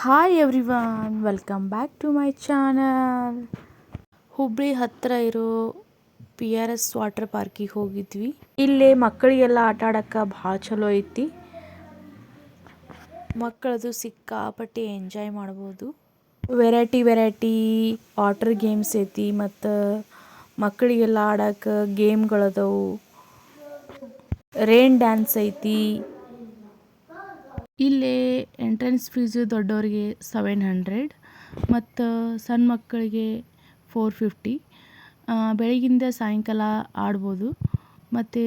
Hi everyone welcome back to my channel Hubli ಹತ್ತಿರ ಇರೋ P R S water ಪಾರ್ಕಿಗೆ ಹೋಗಿದ್ವಿ. ಇಲ್ಲೇ ಮಕ್ಕಳಿಗೆಲ್ಲ ಆಟ ಆಡಕ್ಕೆ ಭಾಳ ಚಲೋ ಐತಿ. ಮಕ್ಕಳದು ಸಿಕ್ಕಾಪಟ್ಟೆ ಎಂಜಾಯ್ ಮಾಡ್ಬೋದು. ವೆರೈಟಿ ವೆರೈಟಿ ವಾಟರ್ ಗೇಮ್ಸ್ ಐತಿ ಮತ್ತು ಮಕ್ಕಳಿಗೆಲ್ಲ ಆಡೋಕ್ಕೆ ಗೇಮ್ಗಳದವು ರೇನ್ ಡ್ಯಾನ್ಸ್ ಐತಿ. ಇಲ್ಲಿ ಎಂಟ್ರೆನ್ಸ್ ಫೀಸು ದೊಡ್ಡವರಿಗೆ ಸೆವೆನ್ ಹಂಡ್ರೆಡ್ ಮತ್ತು ಸಣ್ಣ ಮಕ್ಕಳಿಗೆ ಫೋರ್ ಫಿಫ್ಟಿ ಬೆಳಗಿಂದ ಸಾಯಂಕಾಲ ಆಡ್ಬೋದು. ಮತ್ತು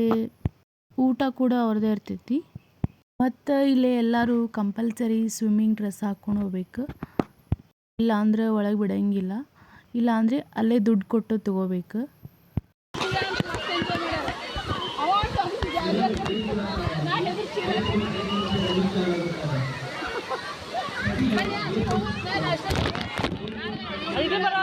ಊಟ ಕೂಡ ಅವ್ರದ್ದೇ ಇರ್ತೈತಿ. ಮತ್ತು ಇಲ್ಲಿ ಎಲ್ಲರೂ ಕಂಪಲ್ಸರಿ ಸ್ವಿಮ್ಮಿಂಗ್ ಡ್ರೆಸ್ ಹಾಕ್ಕೊಂಡು ಹೋಗ್ಬೇಕು. ಇಲ್ಲ ಅಂದ್ರೆ ಒಳಗೆ ಬಿಡೋಂಗಿಲ್ಲ. ಇಲ್ಲಾಂದರೆ ಅಲ್ಲೇ ದುಡ್ಡು ಕೊಟ್ಟು ತಗೋಬೇಕು.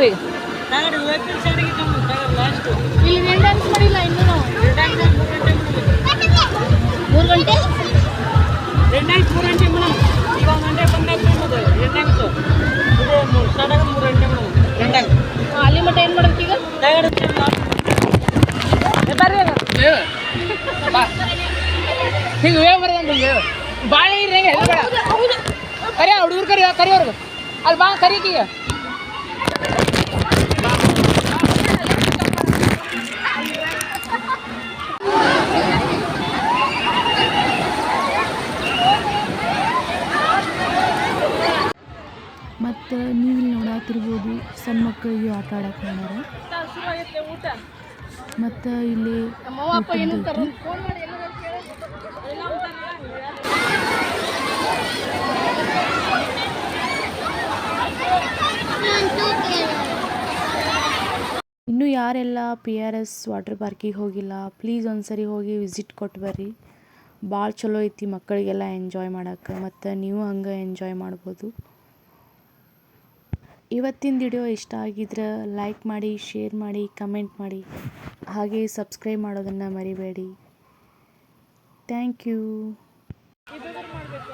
ಹೋಗ್ರಿ ಇಲ್ಲಿ ರೇನ್ ಡ್ಯಾನ್ಸ್ ಮಾಡಿಲ್ಲ ಇನ್ನೂ ನಾವು ಮೂರು ಗಂಟೆ? ಅಲ್ಲಿ ಮಟ್ಟ ಏನು ಮಾಡ್ಬೇಕು ಈಗ? ಏ, ಬರ್ರಿ ಹಿಂಗೆ ವೇ ಬರೋದಂಗ ಭಾಳ ಇರಿ ಹೆಂಗೆ? ಬೇಡ ಕರಿ ಹುಡುಗರು ಕರಿ ಕರಿಯೋರ್ಗ. ಅಲ್ಲಿ ಬಾ ಕರೀಕೀಗ ಮತ್ತು ನೀವು ಇಲ್ಲಿ ನೋಡತ್ತಿರ್ಬೋದು ಸಣ್ಣ ಮಕ್ಕಳಿಗೆ ಆಟ ಆಡಕ್ಕೆ ಮಾಡ್ಯಾರ ಮತ್ತು ಇಲ್ಲಿ. ಇನ್ನೂ ಯಾರೆಲ್ಲ ಪಿ ಆರ್ ಎಸ್ ವಾಟರ್ ಪಾರ್ಕಿಗೆ ಹೋಗಿಲ್ಲ ಪ್ಲೀಸ್ ಒಂದ್ಸರಿ ಹೋಗಿ ವಿಸಿಟ್ ಕೊಟ್ಟು ಬರ್ರಿ. ಭಾಳ ಚಲೋ ಐತಿ ಮಕ್ಕಳಿಗೆಲ್ಲ ಎಂಜಾಯ್ ಮಾಡಕ್ಕೆ ಮತ್ತು ನೀವು ಹಂಗೆ ಎಂಜಾಯ್ ಮಾಡ್ಬೋದು. ಇವತ್ತಿನ ವಿಡಿಯೋ ಇಷ್ಟ ಆಗಿದ್ರೆ ಲೈಕ್ ಮಾಡಿ, ಶೇರ್ ಮಾಡಿ, ಕಮೆಂಟ್ ಮಾಡಿ. ಹಾಗೆ ಸಬ್ಸ್ಕ್ರೈಬ್ ಮಾಡೋದನ್ನು ಮರಿಬೇಡಿ. Thank you. ಮಾಡಬೇಕು